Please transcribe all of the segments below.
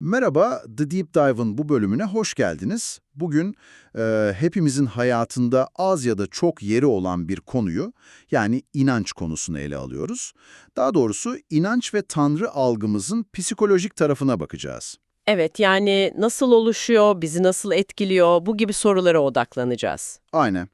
Merhaba, The Deep Dive'ın bu bölümüne hoş geldiniz. Bugün e, hepimizin hayatında az ya da çok yeri olan bir konuyu, yani inanç konusunu ele alıyoruz. Daha doğrusu inanç ve Tanrı algımızın psikolojik tarafına bakacağız. Evet, yani nasıl oluşuyor, bizi nasıl etkiliyor, bu gibi sorulara odaklanacağız. Aynen.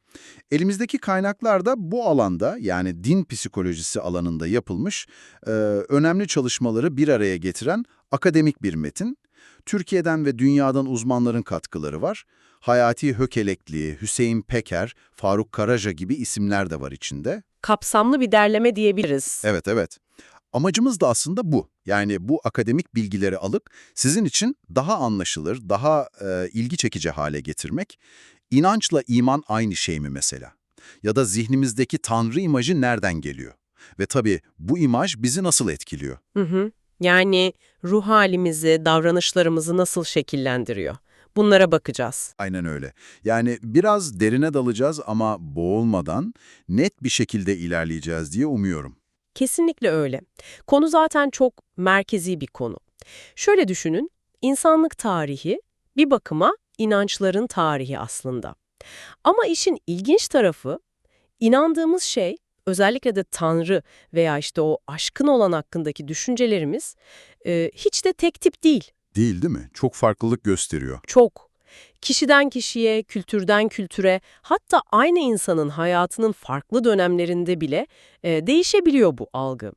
Elimizdeki kaynaklar da bu alanda, yani din psikolojisi alanında yapılmış e, önemli çalışmaları bir araya getiren akademik bir metin. Türkiye'den ve dünyadan uzmanların katkıları var. Hayati Hökelekli, Hüseyin Peker, Faruk Karaca gibi isimler de var içinde. Kapsamlı bir derleme diyebiliriz. Evet, evet. Amacımız da aslında bu. Yani bu akademik bilgileri alıp sizin için daha anlaşılır, daha e, ilgi çekici hale getirmek. İnançla iman aynı şey mi mesela? Ya da zihnimizdeki Tanrı imajı nereden geliyor? Ve tabii bu imaj bizi nasıl etkiliyor? Hı hı. Yani ruh halimizi, davranışlarımızı nasıl şekillendiriyor? Bunlara bakacağız. Aynen öyle. Yani biraz derine dalacağız ama boğulmadan net bir şekilde ilerleyeceğiz diye umuyorum. Kesinlikle öyle. Konu zaten çok merkezi bir konu. Şöyle düşünün, insanlık tarihi bir bakıma inançların tarihi aslında. Ama işin ilginç tarafı, inandığımız şey, özellikle de Tanrı veya işte o aşkın olan hakkındaki düşüncelerimiz e, hiç de tek tip değil. Değil değil mi? Çok farklılık gösteriyor. Çok. Kişiden kişiye, kültürden kültüre, hatta aynı insanın hayatının farklı dönemlerinde bile e, değişebiliyor bu algı.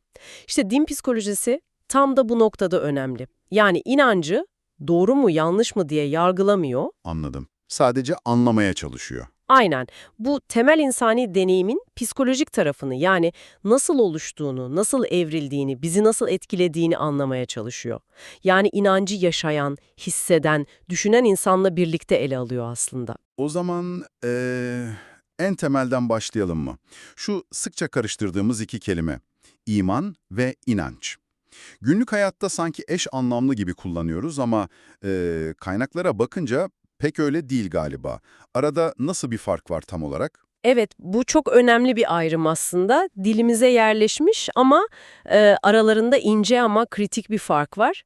İşte din psikolojisi tam da bu noktada önemli. Yani inancı doğru mu yanlış mı diye yargılamıyor. Anladım. Sadece anlamaya çalışıyor. Aynen bu temel insani deneyimin psikolojik tarafını yani nasıl oluştuğunu, nasıl evrildiğini, bizi nasıl etkilediğini anlamaya çalışıyor. Yani inancı yaşayan, hisseden, düşünen insanla birlikte ele alıyor aslında. O zaman eee, en temelden başlayalım mı? Şu sıkça karıştırdığımız iki kelime, iman ve inanç. Günlük hayatta sanki eş anlamlı gibi kullanıyoruz ama eee, kaynaklara bakınca pek öyle değil galiba. Arada nasıl bir fark var tam olarak? Evet, bu çok önemli bir ayrım aslında. Dilimize yerleşmiş ama e, aralarında ince ama kritik bir fark var.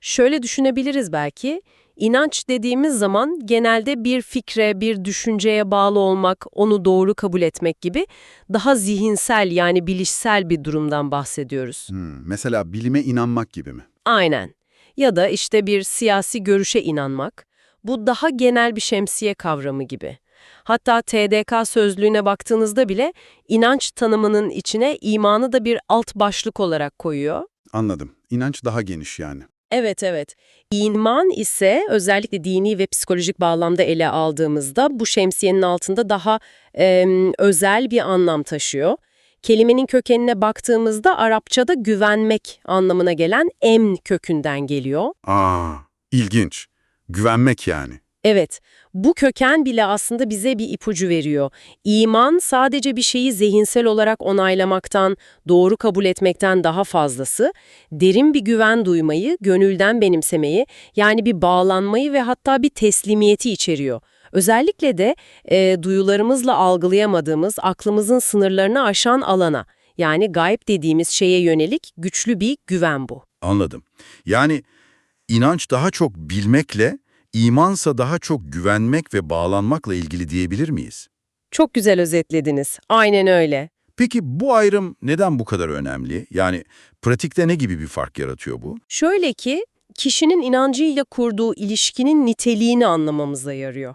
Şöyle düşünebiliriz belki, inanç dediğimiz zaman genelde bir fikre, bir düşünceye bağlı olmak, onu doğru kabul etmek gibi daha zihinsel yani bilişsel bir durumdan bahsediyoruz. Hmm, mesela bilime inanmak gibi mi? Aynen. Ya da işte bir siyasi görüşe inanmak. Bu daha genel bir şemsiye kavramı gibi. Hatta TDK sözlüğüne baktığınızda bile inanç tanımının içine imanı da bir alt başlık olarak koyuyor. Anladım. İnanç daha geniş yani. Evet evet. İman ise özellikle dini ve psikolojik bağlamda ele aldığımızda bu şemsiyenin altında daha em, özel bir anlam taşıyor. Kelimenin kökenine baktığımızda Arapçada güvenmek anlamına gelen emn kökünden geliyor. Aa, ilginç. Güvenmek yani. Evet, bu köken bile aslında bize bir ipucu veriyor. İman sadece bir şeyi zihinsel olarak onaylamaktan, doğru kabul etmekten daha fazlası, derin bir güven duymayı, gönülden benimsemeyi, yani bir bağlanmayı ve hatta bir teslimiyeti içeriyor. Özellikle de e, duyularımızla algılayamadığımız, aklımızın sınırlarını aşan alana, yani gayb dediğimiz şeye yönelik güçlü bir güven bu. Anladım. Yani inanç daha çok bilmekle, imansa daha çok güvenmek ve bağlanmakla ilgili diyebilir miyiz? Çok güzel özetlediniz. Aynen öyle. Peki bu ayrım neden bu kadar önemli? Yani pratikte ne gibi bir fark yaratıyor bu? Şöyle ki, kişinin inancıyla kurduğu ilişkinin niteliğini anlamamıza yarıyor.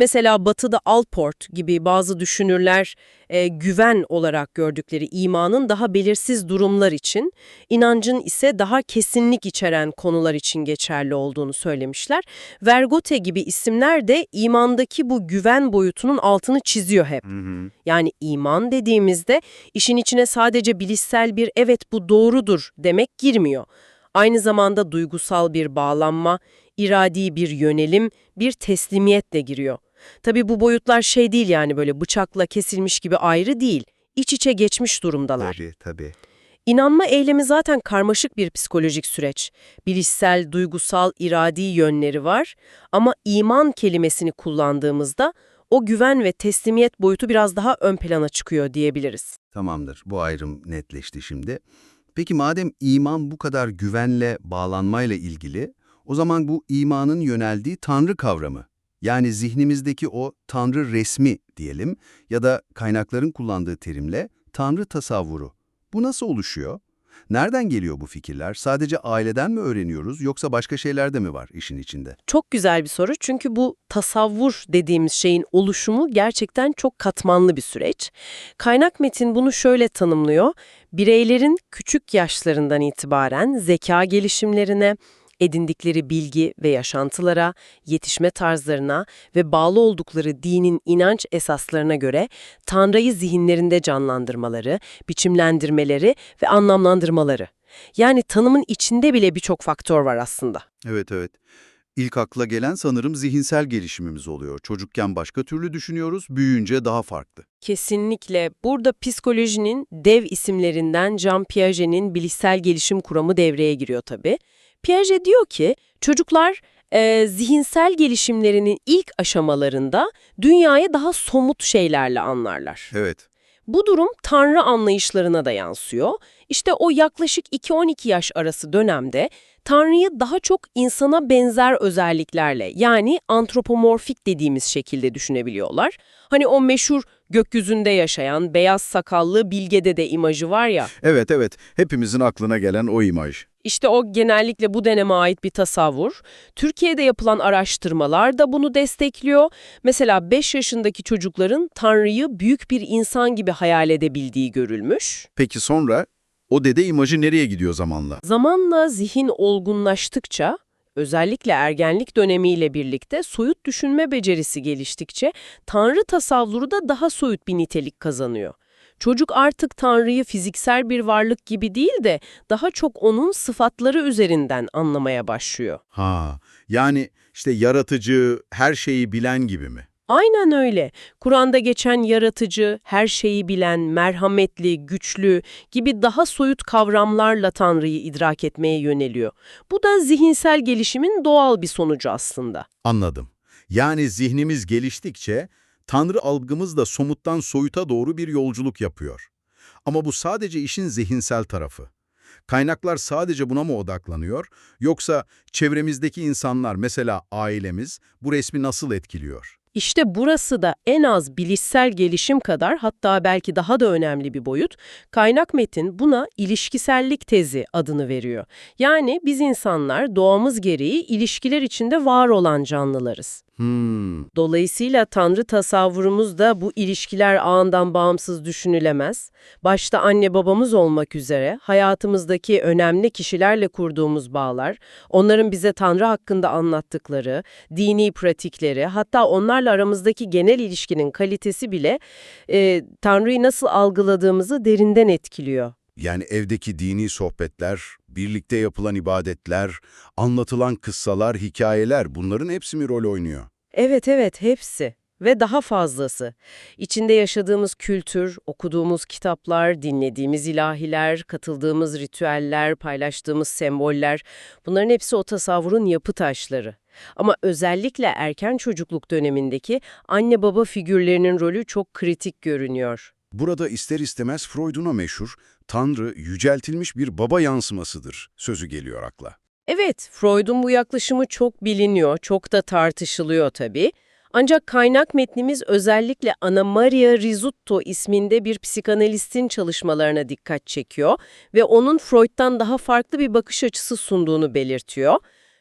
Mesela Batı'da Alport gibi bazı düşünürler e, güven olarak gördükleri imanın daha belirsiz durumlar için, inancın ise daha kesinlik içeren konular için geçerli olduğunu söylemişler. Vergote gibi isimler de imandaki bu güven boyutunun altını çiziyor hep. Yani iman dediğimizde işin içine sadece bilişsel bir evet bu doğrudur demek girmiyor. Aynı zamanda duygusal bir bağlanma, iradi bir yönelim, bir teslimiyet de giriyor. Tabii bu boyutlar şey değil yani böyle bıçakla kesilmiş gibi ayrı değil. İç içe geçmiş durumdalar. Tabii, tabii. İnanma eylemi zaten karmaşık bir psikolojik süreç. Bilişsel, duygusal, iradi yönleri var ama iman kelimesini kullandığımızda o güven ve teslimiyet boyutu biraz daha ön plana çıkıyor diyebiliriz. Tamamdır, bu ayrım netleşti şimdi. Peki madem iman bu kadar güvenle, bağlanmayla ilgili, O zaman bu imanın yöneldiği Tanrı kavramı, yani zihnimizdeki o Tanrı resmi diyelim ya da kaynakların kullandığı terimle Tanrı tasavvuru. Bu nasıl oluşuyor? Nereden geliyor bu fikirler? Sadece aileden mi öğreniyoruz yoksa başka şeyler de mi var işin içinde? Çok güzel bir soru çünkü bu tasavvur dediğimiz şeyin oluşumu gerçekten çok katmanlı bir süreç. Kaynak metin bunu şöyle tanımlıyor. Bireylerin küçük yaşlarından itibaren zeka gelişimlerine, edindikleri bilgi ve yaşantılara, yetişme tarzlarına ve bağlı oldukları dinin inanç esaslarına göre Tanrı'yı zihinlerinde canlandırmaları, biçimlendirmeleri ve anlamlandırmaları. Yani tanımın içinde bile birçok faktör var aslında. Evet evet. İlk akla gelen sanırım zihinsel gelişimimiz oluyor. Çocukken başka türlü düşünüyoruz, büyüyünce daha farklı. Kesinlikle. Burada psikolojinin dev isimlerinden Jean Piaget'in bilişsel gelişim kuramı devreye giriyor tabii. Piaget diyor ki çocuklar e, zihinsel gelişimlerinin ilk aşamalarında dünyayı daha somut şeylerle anlarlar. Evet. Bu durum tanrı anlayışlarına da yansıyor. İşte o yaklaşık 2-12 yaş arası dönemde Tanrı'yı daha çok insana benzer özelliklerle yani antropomorfik dediğimiz şekilde düşünebiliyorlar. Hani o meşhur gökyüzünde yaşayan beyaz sakallı Bilge Dede imajı var ya. Evet evet, hepimizin aklına gelen o imaj. İşte o genellikle bu döneme ait bir tasavvur. Türkiye'de yapılan araştırmalar da bunu destekliyor. Mesela 5 yaşındaki çocukların Tanrı'yı büyük bir insan gibi hayal edebildiği görülmüş. Peki sonra o dede imajı nereye gidiyor zamanla? Zamanla zihin olgunlaştıkça, özellikle ergenlik dönemiyle birlikte soyut düşünme becerisi geliştikçe Tanrı tasavvuru da daha soyut bir nitelik kazanıyor. Çocuk artık Tanrı'yı fiziksel bir varlık gibi değil de daha çok onun sıfatları üzerinden anlamaya başlıyor. Ha, yani işte yaratıcı, her şeyi bilen gibi mi? Aynen öyle. Kur'an'da geçen yaratıcı, her şeyi bilen, merhametli, güçlü gibi daha soyut kavramlarla Tanrı'yı idrak etmeye yöneliyor. Bu da zihinsel gelişimin doğal bir sonucu aslında. Anladım. Yani zihnimiz geliştikçe Tanrı algımız da somuttan soyuta doğru bir yolculuk yapıyor. Ama bu sadece işin zihinsel tarafı. Kaynaklar sadece buna mı odaklanıyor yoksa çevremizdeki insanlar mesela ailemiz bu resmi nasıl etkiliyor? İşte burası da en az bilişsel gelişim kadar hatta belki daha da önemli bir boyut. Kaynak metin buna ilişkisellik tezi adını veriyor. Yani biz insanlar doğamız gereği ilişkiler içinde var olan canlılarız. Hmm, Dolayısıyla Tanrı tasavvurumuz da bu ilişkiler ağından bağımsız düşünülemez. Başta anne babamız olmak üzere hayatımızdaki önemli kişilerle kurduğumuz bağlar, onların bize Tanrı hakkında anlattıkları, dini pratikleri, hatta onlarla aramızdaki genel ilişkinin kalitesi bile e, Tanrı'yı nasıl algıladığımızı derinden etkiliyor. yani evdeki dini sohbetler, birlikte yapılan ibadetler, anlatılan kıssalar, hikayeler bunların hepsi mi rol oynuyor? Evet evet hepsi ve daha fazlası. İçinde yaşadığımız kültür, okuduğumuz kitaplar, dinlediğimiz ilahiler, katıldığımız ritüeller, paylaştığımız semboller bunların hepsi o tasavvurun yapı taşları. Ama özellikle erken çocukluk dönemindeki anne baba figürlerinin rolü çok kritik görünüyor. Burada ister istemez Freud'un o meşhur Tanrı yüceltilmiş bir baba yansımasıdır sözü geliyor akla. Evet, Freud'un bu yaklaşımı çok biliniyor, çok da tartışılıyor tabii. Ancak kaynak metnimiz özellikle Anna Maria Rizzuto isminde bir psikanalistin çalışmalarına dikkat çekiyor ve onun Freud'dan daha farklı bir bakış açısı sunduğunu belirtiyor.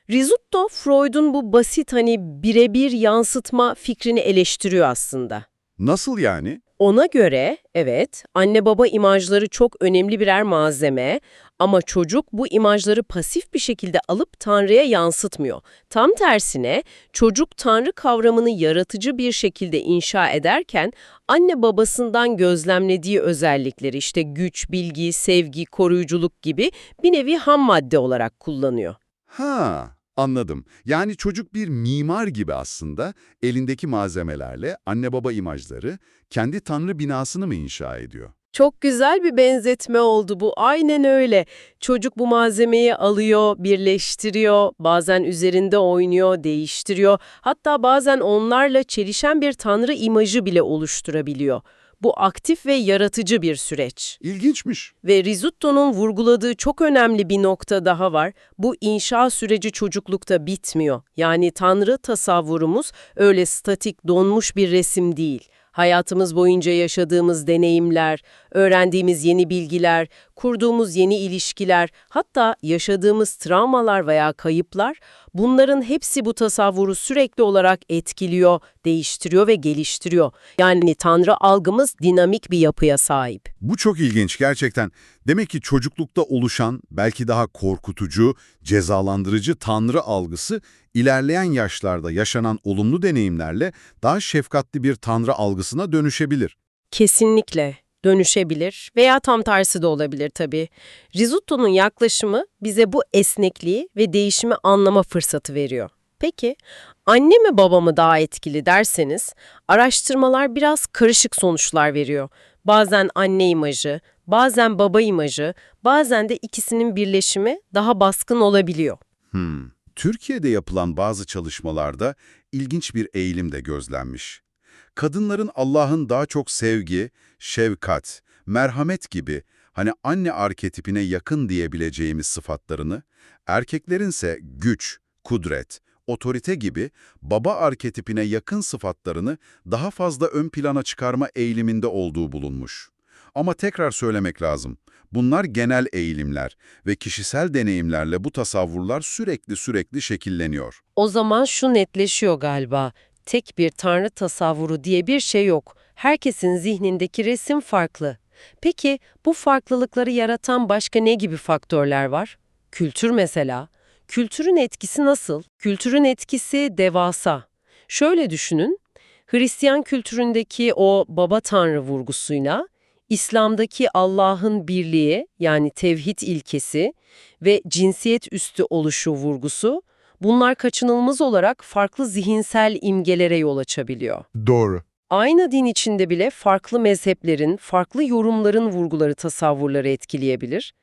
Rizzuto, Freud'un bu basit hani birebir yansıtma fikrini eleştiriyor aslında. Nasıl yani? Ona göre evet anne baba imajları çok önemli birer malzeme ama çocuk bu imajları pasif bir şekilde alıp Tanrı'ya yansıtmıyor. Tam tersine çocuk Tanrı kavramını yaratıcı bir şekilde inşa ederken anne babasından gözlemlediği özellikleri işte güç, bilgi, sevgi, koruyuculuk gibi bir nevi ham madde olarak kullanıyor. Ha, anladım. Yani çocuk bir mimar gibi aslında elindeki malzemelerle anne baba imajları kendi tanrı binasını mı inşa ediyor? Çok güzel bir benzetme oldu bu. Aynen öyle. Çocuk bu malzemeyi alıyor, birleştiriyor, bazen üzerinde oynuyor, değiştiriyor. Hatta bazen onlarla çelişen bir tanrı imajı bile oluşturabiliyor. Bu aktif ve yaratıcı bir süreç. İlginçmiş. Ve Risotto'nun vurguladığı çok önemli bir nokta daha var. Bu inşa süreci çocuklukta bitmiyor. Yani Tanrı tasavvurumuz öyle statik, donmuş bir resim değil. Hayatımız boyunca yaşadığımız deneyimler, öğrendiğimiz yeni bilgiler, kurduğumuz yeni ilişkiler, hatta yaşadığımız travmalar veya kayıplar, bunların hepsi bu tasavvuru sürekli olarak etkiliyor, değiştiriyor ve geliştiriyor. Yani Tanrı algımız dinamik bir yapıya sahip. Bu çok ilginç gerçekten. Demek ki çocuklukta oluşan, belki daha korkutucu, cezalandırıcı tanrı algısı, ilerleyen yaşlarda yaşanan olumlu deneyimlerle daha şefkatli bir tanrı algısına dönüşebilir. Kesinlikle dönüşebilir veya tam tersi de olabilir tabii. Risotto'nun yaklaşımı bize bu esnekliği ve değişimi anlama fırsatı veriyor. Peki, anne mi baba mı daha etkili derseniz, araştırmalar biraz karışık sonuçlar veriyor. Bazen anne imajı, bazen baba imajı, bazen de ikisinin birleşimi daha baskın olabiliyor. Hmm. Türkiye'de yapılan bazı çalışmalarda ilginç bir eğilim de gözlenmiş. Kadınların Allah'ın daha çok sevgi, şefkat, merhamet gibi hani anne arketipine yakın diyebileceğimiz sıfatlarını, erkeklerinse güç, kudret, otorite gibi baba arketipine yakın sıfatlarını daha fazla ön plana çıkarma eğiliminde olduğu bulunmuş. Ama tekrar söylemek lazım. Bunlar genel eğilimler ve kişisel deneyimlerle bu tasavvurlar sürekli sürekli şekilleniyor. O zaman şu netleşiyor galiba. Tek bir tanrı tasavvuru diye bir şey yok. Herkesin zihnindeki resim farklı. Peki bu farklılıkları yaratan başka ne gibi faktörler var? Kültür mesela. Kültürün etkisi nasıl? Kültürün etkisi devasa. Şöyle düşünün, Hristiyan kültüründeki o baba tanrı vurgusuyla İslam'daki Allah'ın birliği yani tevhid ilkesi ve cinsiyet üstü oluşu vurgusu bunlar kaçınılmaz olarak farklı zihinsel imgelere yol açabiliyor. Doğru. Aynı din içinde bile farklı mezheplerin, farklı yorumların vurguları tasavvurları etkileyebilir.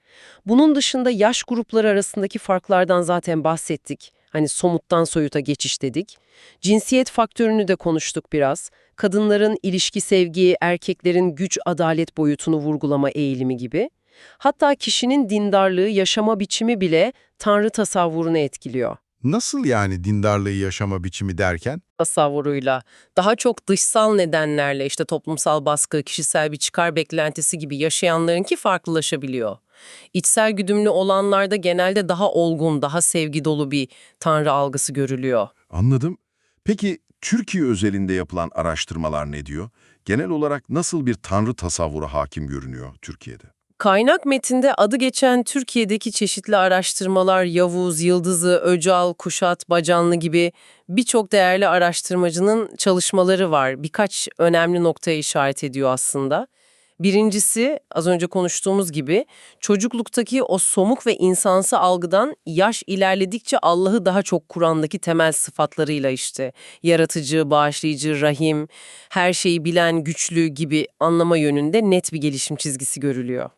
Bunun dışında yaş grupları arasındaki farklardan zaten bahsettik. Hani somuttan soyuta geçiş dedik. Cinsiyet faktörünü de konuştuk biraz. Kadınların ilişki sevgi, erkeklerin güç adalet boyutunu vurgulama eğilimi gibi. Hatta kişinin dindarlığı, yaşama biçimi bile tanrı tasavvurunu etkiliyor Nasıl yani dindarlığı yaşama biçimi derken? tasavvuruyla, daha çok dışsal nedenlerle işte toplumsal baskı, kişisel bir çıkar beklentisi gibi yaşayanlarınki farklılaşabiliyor. İçsel güdümlü olanlarda genelde daha olgun, daha sevgi dolu bir tanrı algısı görülüyor. Anladım. Peki Türkiye özelinde yapılan araştırmalar ne diyor? Genel olarak nasıl bir tanrı tasavvuru hakim görünüyor Türkiye'de? Kaynak metinde adı geçen Türkiye'deki çeşitli araştırmalar Yavuz, Yıldızı, Öcal, Kuşat, Bacanlı gibi birçok değerli araştırmacının çalışmaları var. Birkaç önemli noktaya işaret ediyor aslında. Birincisi az önce konuştuğumuz gibi çocukluktaki o somuk ve insansı algıdan yaş ilerledikçe Allah'ı daha çok Kur'an'daki temel sıfatlarıyla işte yaratıcı, bağışlayıcı, rahim, her şeyi bilen, güçlü gibi anlama yönünde net bir gelişim çizgisi görülüyor.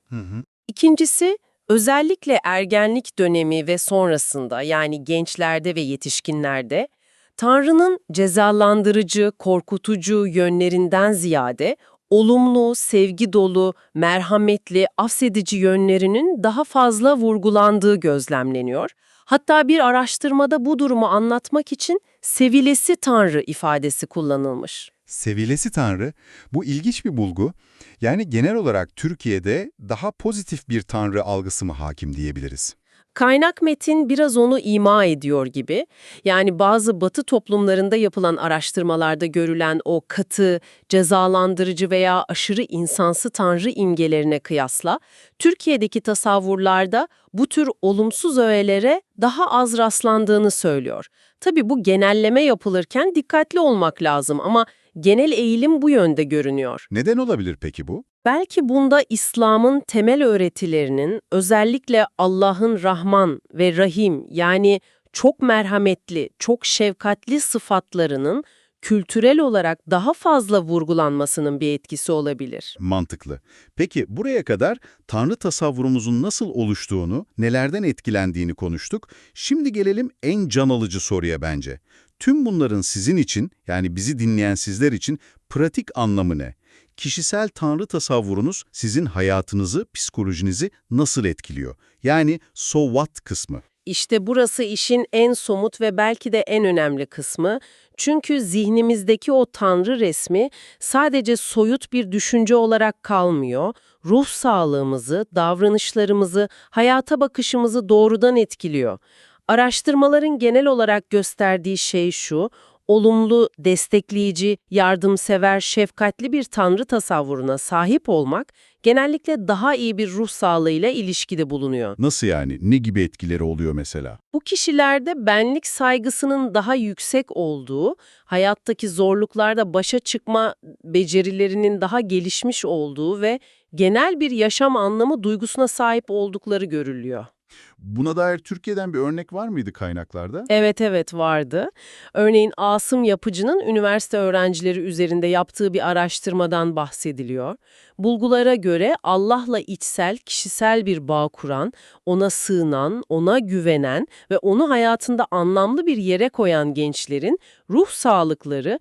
İkincisi, özellikle ergenlik dönemi ve sonrasında yani gençlerde ve yetişkinlerde Tanrı'nın cezalandırıcı, korkutucu yönlerinden ziyade olumlu, sevgi dolu, merhametli, affedici yönlerinin daha fazla vurgulandığı gözlemleniyor. Hatta bir araştırmada bu durumu anlatmak için sevilesi Tanrı ifadesi kullanılmış. Sevilesi Tanrı, bu ilginç bir bulgu. Yani genel olarak Türkiye'de daha pozitif bir Tanrı algısı mı hakim diyebiliriz? Kaynak metin biraz onu ima ediyor gibi. Yani bazı batı toplumlarında yapılan araştırmalarda görülen o katı, cezalandırıcı veya aşırı insansı tanrı imgelerine kıyasla Türkiye'deki tasavvurlarda bu tür olumsuz öğelere daha az rastlandığını söylüyor. Tabii bu genelleme yapılırken dikkatli olmak lazım ama genel eğilim bu yönde görünüyor. Neden olabilir peki bu? Belki bunda İslam'ın temel öğretilerinin özellikle Allah'ın Rahman ve Rahim yani çok merhametli, çok şefkatli sıfatlarının kültürel olarak daha fazla vurgulanmasının bir etkisi olabilir. Mantıklı. Peki buraya kadar Tanrı tasavvurumuzun nasıl oluştuğunu, nelerden etkilendiğini konuştuk. Şimdi gelelim en can alıcı soruya bence. Tüm bunların sizin için, yani bizi dinleyen sizler için pratik anlamı ne? Kişisel tanrı tasavvurunuz sizin hayatınızı, psikolojinizi nasıl etkiliyor? Yani so what kısmı. İşte burası işin en somut ve belki de en önemli kısmı. Çünkü zihnimizdeki o tanrı resmi sadece soyut bir düşünce olarak kalmıyor. Ruh sağlığımızı, davranışlarımızı, hayata bakışımızı doğrudan etkiliyor. Araştırmaların genel olarak gösterdiği şey şu, olumlu, destekleyici, yardımsever, şefkatli bir tanrı tasavvuruna sahip olmak genellikle daha iyi bir ruh sağlığıyla ilişkide bulunuyor. Nasıl yani? Ne gibi etkileri oluyor mesela? Bu kişilerde benlik saygısının daha yüksek olduğu, hayattaki zorluklarda başa çıkma becerilerinin daha gelişmiş olduğu ve genel bir yaşam anlamı duygusuna sahip oldukları görülüyor. Buna dair Türkiye'den bir örnek var mıydı kaynaklarda? Evet evet vardı. Örneğin Asım Yapıcı'nın üniversite öğrencileri üzerinde yaptığı bir araştırmadan bahsediliyor. Bulgulara göre Allah'la içsel, kişisel bir bağ kuran, ona sığınan, ona güvenen ve onu hayatında anlamlı bir yere koyan gençlerin ruh sağlıkları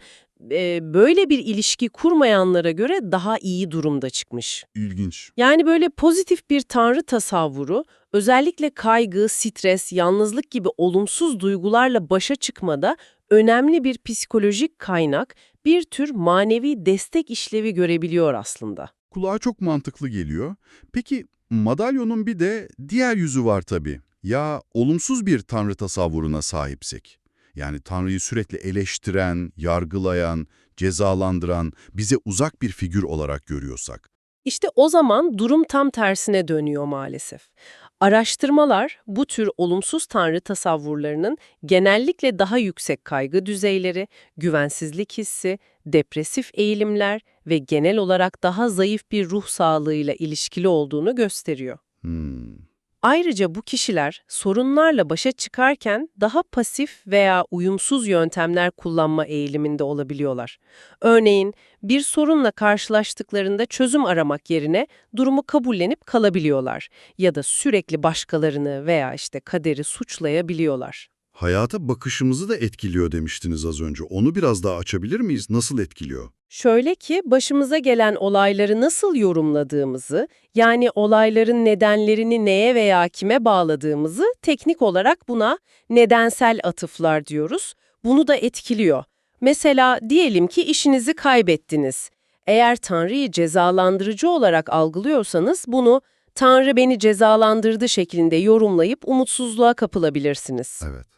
e, böyle bir ilişki kurmayanlara göre daha iyi durumda çıkmış. İlginç. Yani böyle pozitif bir tanrı tasavvuru, özellikle kaygı, stres, yalnızlık gibi olumsuz duygularla başa çıkmada önemli bir psikolojik kaynak, bir tür manevi destek işlevi görebiliyor aslında. Kulağa çok mantıklı geliyor. Peki madalyonun bir de diğer yüzü var tabii. Ya olumsuz bir tanrı tasavvuruna sahipsek? Yani Tanrı'yı sürekli eleştiren, yargılayan, cezalandıran, bize uzak bir figür olarak görüyorsak. İşte o zaman durum tam tersine dönüyor maalesef. Araştırmalar bu tür olumsuz tanrı tasavvurlarının genellikle daha yüksek kaygı düzeyleri, güvensizlik hissi, depresif eğilimler ve genel olarak daha zayıf bir ruh sağlığıyla ilişkili olduğunu gösteriyor. Hmm. Ayrıca bu kişiler sorunlarla başa çıkarken daha pasif veya uyumsuz yöntemler kullanma eğiliminde olabiliyorlar. Örneğin bir sorunla karşılaştıklarında çözüm aramak yerine durumu kabullenip kalabiliyorlar ya da sürekli başkalarını veya işte kaderi suçlayabiliyorlar. Hayata bakışımızı da etkiliyor demiştiniz az önce. Onu biraz daha açabilir miyiz? Nasıl etkiliyor? Şöyle ki başımıza gelen olayları nasıl yorumladığımızı, yani olayların nedenlerini neye veya kime bağladığımızı teknik olarak buna nedensel atıflar diyoruz. Bunu da etkiliyor. Mesela diyelim ki işinizi kaybettiniz. Eğer Tanrı'yı cezalandırıcı olarak algılıyorsanız bunu Tanrı beni cezalandırdı şeklinde yorumlayıp umutsuzluğa kapılabilirsiniz. Evet.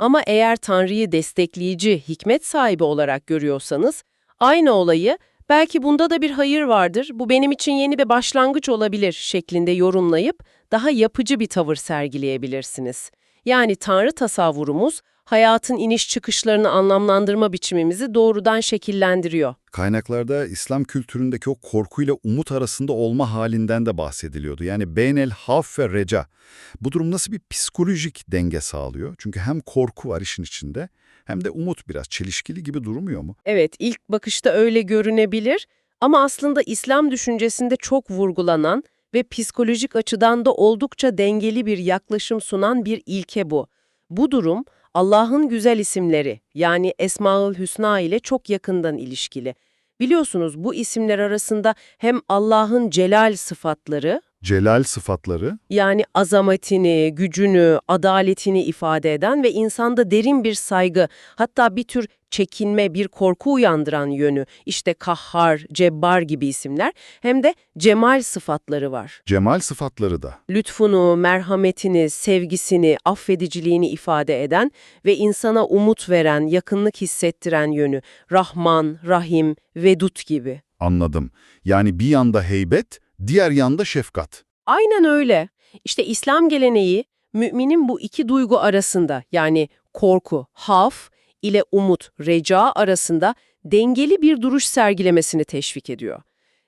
Ama eğer Tanrı'yı destekleyici, hikmet sahibi olarak görüyorsanız, aynı olayı belki bunda da bir hayır vardır, bu benim için yeni bir başlangıç olabilir şeklinde yorumlayıp daha yapıcı bir tavır sergileyebilirsiniz. Yani Tanrı tasavvurumuz, hayatın iniş çıkışlarını anlamlandırma biçimimizi doğrudan şekillendiriyor. Kaynaklarda İslam kültüründeki o korkuyla umut arasında olma halinden de bahsediliyordu. Yani beynel haf ve reca. Bu durum nasıl bir psikolojik denge sağlıyor? Çünkü hem korku var işin içinde hem de umut biraz çelişkili gibi durmuyor mu? Evet, ilk bakışta öyle görünebilir ama aslında İslam düşüncesinde çok vurgulanan ve psikolojik açıdan da oldukça dengeli bir yaklaşım sunan bir ilke bu. Bu durum Allah'ın güzel isimleri yani Esmaül Hüsna ile çok yakından ilişkili. Biliyorsunuz bu isimler arasında hem Allah'ın celal sıfatları Celal sıfatları yani azametini, gücünü, adaletini ifade eden ve insanda derin bir saygı, hatta bir tür çekinme, bir korku uyandıran yönü, işte kahhar, cebbar gibi isimler, hem de cemal sıfatları var. Cemal sıfatları da. Lütfunu, merhametini, sevgisini, affediciliğini ifade eden ve insana umut veren, yakınlık hissettiren yönü, Rahman, Rahim, Vedut gibi. Anladım. Yani bir yanda heybet, diğer yanda şefkat. Aynen öyle. İşte İslam geleneği müminin bu iki duygu arasında yani korku, haf ile umut, reca arasında dengeli bir duruş sergilemesini teşvik ediyor.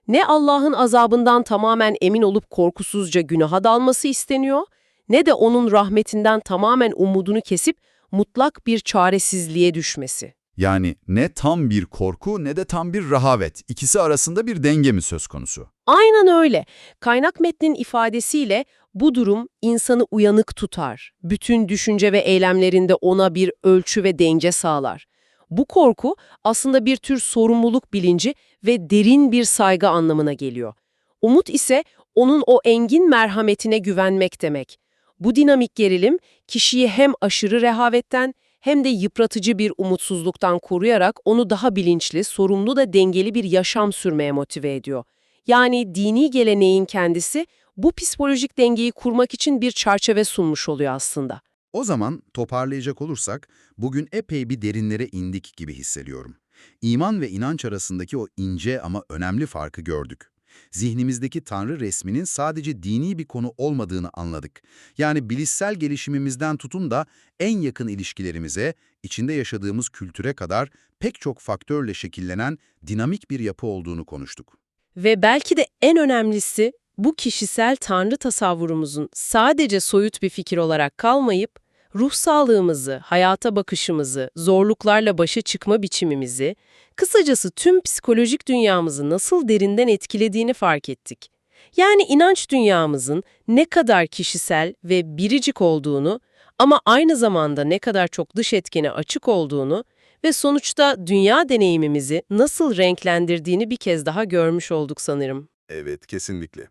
Ne Allah'ın azabından tamamen emin olup korkusuzca günaha dalması isteniyor, ne de onun rahmetinden tamamen umudunu kesip mutlak bir çaresizliğe düşmesi. Yani ne tam bir korku ne de tam bir rahavet. İkisi arasında bir denge mi söz konusu? Aynen öyle. Kaynak metnin ifadesiyle bu durum insanı uyanık tutar. Bütün düşünce ve eylemlerinde ona bir ölçü ve denge sağlar. Bu korku aslında bir tür sorumluluk bilinci ve derin bir saygı anlamına geliyor. Umut ise onun o engin merhametine güvenmek demek. Bu dinamik gerilim kişiyi hem aşırı rehavetten hem de yıpratıcı bir umutsuzluktan koruyarak onu daha bilinçli, sorumlu da dengeli bir yaşam sürmeye motive ediyor. Yani dini geleneğin kendisi bu psikolojik dengeyi kurmak için bir çerçeve sunmuş oluyor aslında. O zaman toparlayacak olursak bugün epey bir derinlere indik gibi hissediyorum. İman ve inanç arasındaki o ince ama önemli farkı gördük. Zihnimizdeki Tanrı resminin sadece dini bir konu olmadığını anladık. Yani bilişsel gelişimimizden tutun da en yakın ilişkilerimize, içinde yaşadığımız kültüre kadar pek çok faktörle şekillenen dinamik bir yapı olduğunu konuştuk. Ve belki de en önemlisi bu kişisel tanrı tasavvurumuzun sadece soyut bir fikir olarak kalmayıp ruh sağlığımızı, hayata bakışımızı, zorluklarla başa çıkma biçimimizi, kısacası tüm psikolojik dünyamızı nasıl derinden etkilediğini fark ettik. Yani inanç dünyamızın ne kadar kişisel ve biricik olduğunu ama aynı zamanda ne kadar çok dış etkene açık olduğunu ve sonuçta dünya deneyimimizi nasıl renklendirdiğini bir kez daha görmüş olduk sanırım. Evet, kesinlikle.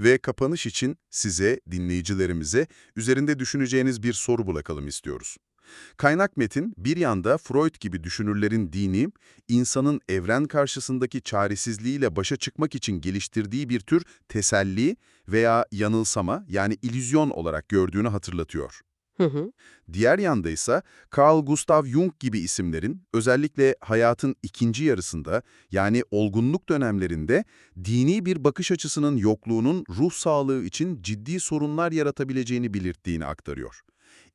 Ve kapanış için size, dinleyicilerimize üzerinde düşüneceğiniz bir soru bırakalım istiyoruz. Kaynak metin bir yanda Freud gibi düşünürlerin dini, insanın evren karşısındaki çaresizliğiyle başa çıkmak için geliştirdiği bir tür teselli veya yanılsama yani illüzyon olarak gördüğünü hatırlatıyor. Hı hı. Diğer yanda ise Carl Gustav Jung gibi isimlerin özellikle hayatın ikinci yarısında yani olgunluk dönemlerinde dini bir bakış açısının yokluğunun ruh sağlığı için ciddi sorunlar yaratabileceğini belirttiğini aktarıyor.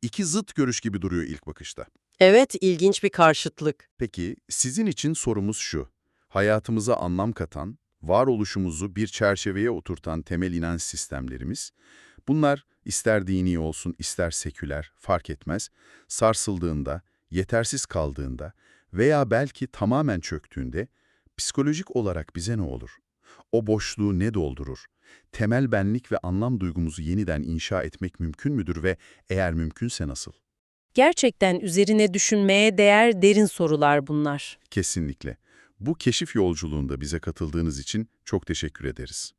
İki zıt görüş gibi duruyor ilk bakışta. Evet, ilginç bir karşıtlık. Peki sizin için sorumuz şu. Hayatımıza anlam katan, varoluşumuzu bir çerçeveye oturtan temel inanç sistemlerimiz, bunlar ister dini olsun ister seküler fark etmez, sarsıldığında, yetersiz kaldığında veya belki tamamen çöktüğünde psikolojik olarak bize ne olur? O boşluğu ne doldurur? Temel benlik ve anlam duygumuzu yeniden inşa etmek mümkün müdür ve eğer mümkünse nasıl? Gerçekten üzerine düşünmeye değer derin sorular bunlar. Kesinlikle. Bu keşif yolculuğunda bize katıldığınız için çok teşekkür ederiz.